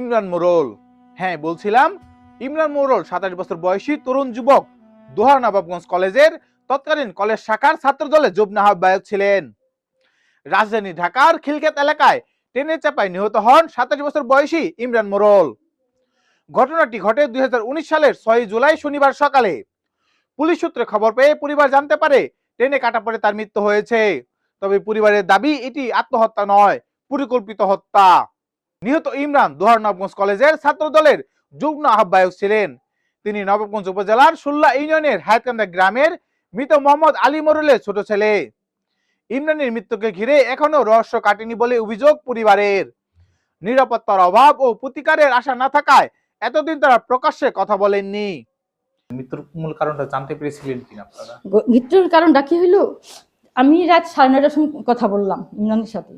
ইমরান মোরল। হ্যাঁ বলছিলাম, ইমরান মোরল, সাতাশ বছর বয়সী তরুণ যুবক, দোহার নবাবগঞ্জ কলেজের তৎকালীন কলেজ শাখার ছাত্র দলে যুগ্ম আহ্বায়ক ছিলেন। রাজধানী ঢাকার খিলক্ষেত এলাকায় ট্রেনের চাপায় নিহত হন সাতাশ বছর বয়সী ইমরান মোরল। ঘটনাটি ঘটে দুই হাজার উনিশ সালের ছয় জুলাই শনিবার সকালে। পুলিশ সূত্রে খবর পেয়ে পরিবার জানতে পারে ট্রেনে কাটা পড়ে তার মৃত্যু হয়েছে। তবে পরিবারের দাবি, এটি আত্মহত্যা নয়, পরিকল্পিত হত্যা। নিহত ইমরান দোহার নবগঞ্জ কলেজের ছাত্র দলের যুগ্ম আহ্বায়ক ছিলেন। তিনি নবগঞ্জ উপজেলার সুল্লা ইউনিয়নের হায়াতকান্দা গ্রামের মৃত মোহাম্মদ আলী মরুলের ছোট ছেলে। ইমরানের মৃত্যুকে ঘিরে এখনও রহস্য কাটেনি বলে অভিযোগ পরিবারের। নিরাপত্তার অভাব ও প্রতিকারের আশা না থাকায় এতদিন তারা প্রকাশ্যে কথা বলেননি। মৃত্যুর মূল কারণটা জানতে পেরেছিলেন কিনা আপনারা? মৃত্যুর কারণটা কি হইল? আমি রাত সাড়ে নয়টার সময় কথা বললাম ইমরানের সাথে।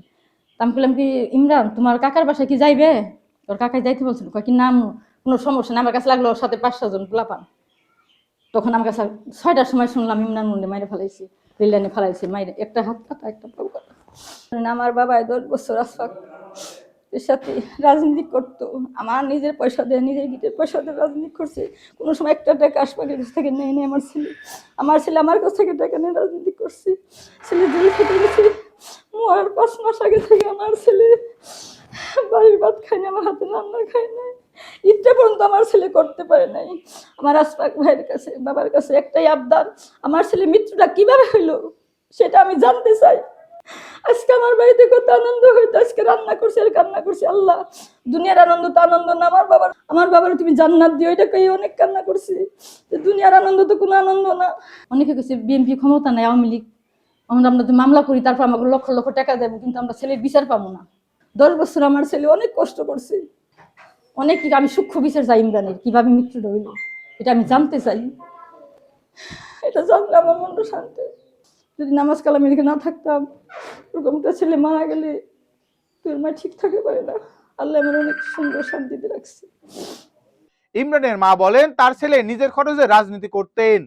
আমি বললাম কি, ইমরান, তোমার কাকার বাসায় কি যাইবে? তোর কাকাই যাইতে বলছিল। কি নাম কোনো সমস্যা না আমার কাছে লাগল ওর সাথে পাঁচ ছজন পোলাপান। তখন আমার কাছে ছয়টার সময় শুনলাম ইমরান মুন্ডে মাইরে ফেলাইছি রেললাইনে ফেলাইছি, মাইরে একটা হাত কাটা একটা পাও কাটা আমার বাবা দশ বছর আসফাক এর সাথে রাজনীতি করতো। আমার নিজের পয়সা দিয়ে, নিজের গিটের পয়সা দিয়ে, রাজনীতি করছে। কোনো সময় একটা টাকা আসবাকের কাছ থেকে নেই নেই আমার ছেলে। আমার ছেলে আমার কাছ থেকে টাকা নিয়ে রাজনীতি করছে। ছেলে জেল খেতে গেছে। মরার পাঁচ মাস আগে থেকে আমার ছেলে বাড়ির ভাত খায়নি আমার হাতে রান্না খায় নাই। ইচ্ছা পর্যন্ত আমার ছেলে করতে পারে নাই। আমার আসপাক ভাইয়ের কাছে, বাবার কাছে একটাই আবদার, আমার ছেলে মৃত্যুটা কীভাবে হইল সেটা আমি জানতে চাই। আজকে আমার বাড়িতে কত আনন্দ হইতো, আজকে রান্না করছে আর কান্না করছে, আল্লাহ। দুনিয়ার আনন্দ তো আনন্দ না, আমার বাবার আমার বাবার তুমি জান্নাত দিও, এটা কই অনেক কান্না করছি। দুনিয়ার আনন্দ তো কোনো আনন্দ না। অনেকে কাছে বিএনপি ক্ষমতা নাই, আওয়ামী লীগ আমরা আমরা মামলা করি, তারপর আমাকে লক্ষ লক্ষ টাকা দেবো, কিন্তু আমরা ছেলের বিচার পাবো না। দশ বছর আমার ছেলে অনেক কষ্ট করছে। অনেক আমি সূক্ষ্ম বিচার চাই ইমরানের, কীভাবে মৃত্যুটা হইল, এটা আমি জানতে চাই। এটা জানলে আমার মনটা শান্তি। যদি নামাজ কালাম এদিকে না থাকতাম ওরকম একটা ছেলে মারা গেলে তোর মা ঠিক থাকে পারে না। আল্লাহ আমার অনেক সুন্দর শান্তিতে রাখছে। ইমরানের মা বলেন, তার ছেলে নিজের খরচে রাজনীতি করতেন,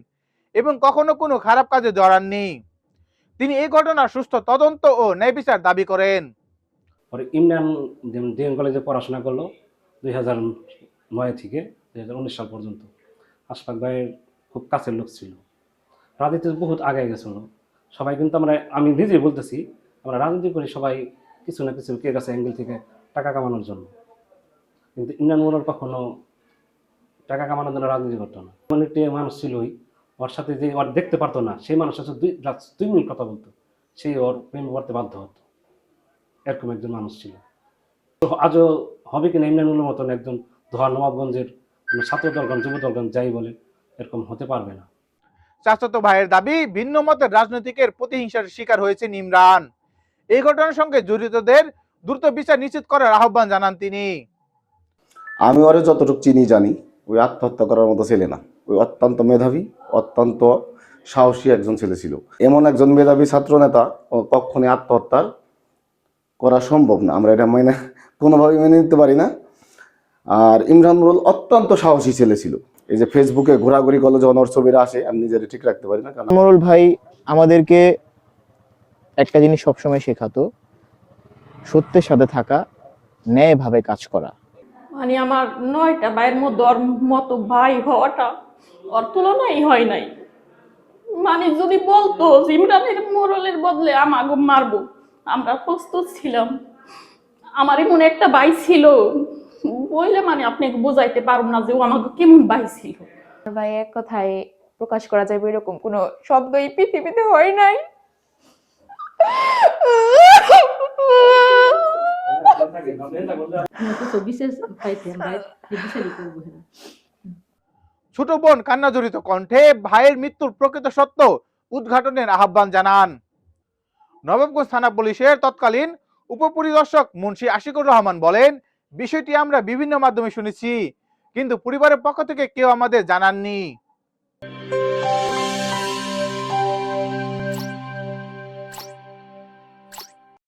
এবং কখনো কোনো খারাপ কাজে জড়াননি। তিনি এই ঘটনার সুস্থ তদন্ত ও ন্যায় বিচার দাবি করেন। পরে ইমরান ডিএম কলেজে পড়াশোনা করল দুই হাজার নয় থেকে দুই হাজার উনিশ সাল পর্যন্ত। আশফাক ভাইয়ের খুব কাছের লোক ছিল। রাজনীতিতে বহুত আগে গেছিল। সবাই কিন্তু আমরা, আমি নিজেই বলতেছি, আমরা রাজনীতি করি সবাই কিছু না কিছু কে গেছে অ্যাঙ্গেল থেকে টাকা কামানোর জন্য। কিন্তু ইমরান মোড়ল কখনো টাকা কামানোর জন্য রাজনীতি করতো না। এমন মানুষ ছিলই ওর সাথে যে ওর দেখতে পারতো না সেই মানুষের সাথে দুই রাত দুই মিনিট কথা বলতো। সেই ওর প্রেম করতে বাধ্য হতো। এরকম একজন মানুষ ছিল। তো আজও হবে কিনা ইমরানুলের মতন একজন ধোয়া নবাবগঞ্জের কোনো ছাত্র দলগণ যুব দলগণ যাই বলে এরকম হতে পারবে না। চাচাতো ভাইয়ের দাবি ভিন্ন মতের রাজনৈতিকের প্রতিহিংসার শিকার হয়েছেন ইমরান। এই ঘটনার সঙ্গে জড়িতদের দ্রুত বিচার নিশ্চিত করার আহ্বান জানান তিনি। আমি ওরে যতটুকু চিনি জানি ওই আত্মহত্যা করার মতো ছেলে না। ওই অত্যন্ত মেধাবী অত্যন্ত সাহসী একজন ছেলে ছিল। এমন একজন মেধাবী ছাত্র নেতা কখনই আত্মহত্যা করা সম্ভব না। আমরা এটা মেনে কোনোভাবেই মেনে নিতে পারি না। আর ইমরান মুরুল অত্যন্ত সাহসী ছেলে ছিল। এই যে ফেসবুকে ঘোরাঘুরি করলে যখন ওর ছবিরা আসে আমি নিজের ঠিক রাখতে পারি না কারণ মোরল ভাই আমাদেরকে একটা জিনিস সবসময় শেখাতো সত্যের সাথে থাকা ন্যায়ভাবে কাজ করা। মানে আমার নয়টা ভাইয়ের মধ্যে ওর মতো ভাই হওয়াটা ওর তুলনাই হয় নাই মানে যদি বলতো ইমরানের মোরলের বদলে আমাকে মারবো আমরা প্রস্তুত ছিলাম আমার এমন একটা ভাই ছিল বইলে মানে আপনাকে বোঝাইতে পারব না যে ও আমাকে কেমন ভাই ছিল ভাই এক কথায় প্রকাশ করা যাবে এরকম কোনো শব্দ এই পৃথিবীতে হয় নাই কিছু বিশেষ পাইছি আমরা এই করব হ্যাঁ ছোট বোন কান্না জড়িত কণ্ঠে ভাইয়ের মৃত্যুর প্রকৃত সত্য উদ্ঘাটনের আহ্বান জানান। নবাবগঞ্জ থানা পুলিশের তৎকালীন উপপরিদর্শক মুন্সি আশিকুর রহমান বলেন, বিষয়টি আমরা বিভিন্ন মাধ্যমে শুনেছি, কিন্তু পরিবারের পক্ষ থেকে কেউ আমাদের জানাননি।